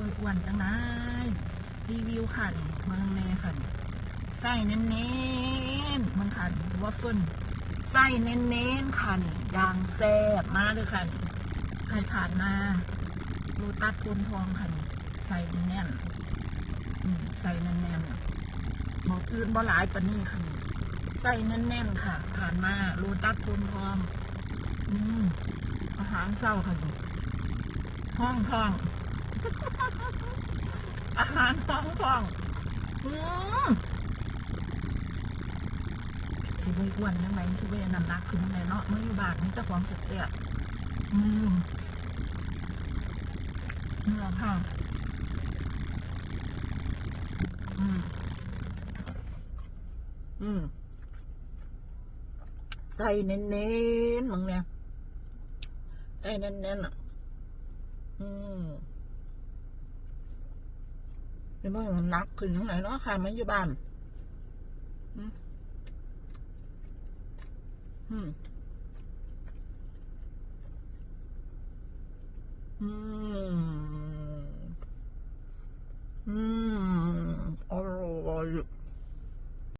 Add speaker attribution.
Speaker 1: อ้วนอ้วนจังนะรีวิวค่ะนี่เมืองเน่ค่ะนี่ไส้เน้นๆมันค่ะว่าเฟินไส้เน้นๆค่ะนี่ยางแซ่บมากเลยค่ะนี่ใครผ่านมาโรตัสปูนทองค่ะนี่ใส่แน่นใส่แน่นๆหมออื่นบ่หลายปนนี้ค่ะนี่ใส่แน่นๆค่ะ ผ่านมาโรตัสปูนทองอืมอาหารเช้าค่ะห้องทอง อาหารท้องทองอืมสิบอ้วนยังไงสิบน้ำหนักขึ้นในเนาะเมื่ออยู่บานนี่เจ้าของสุดเตี้ยอืมเนื้อผ้าอืมอืมใส่เน้นๆมึงเนี่ยใส่เน้นๆอะอืม เป็บ้านมันนักขึ้นทั้งไหนเนาะค่ะไม่อยู่บ้านอืมอืมอืม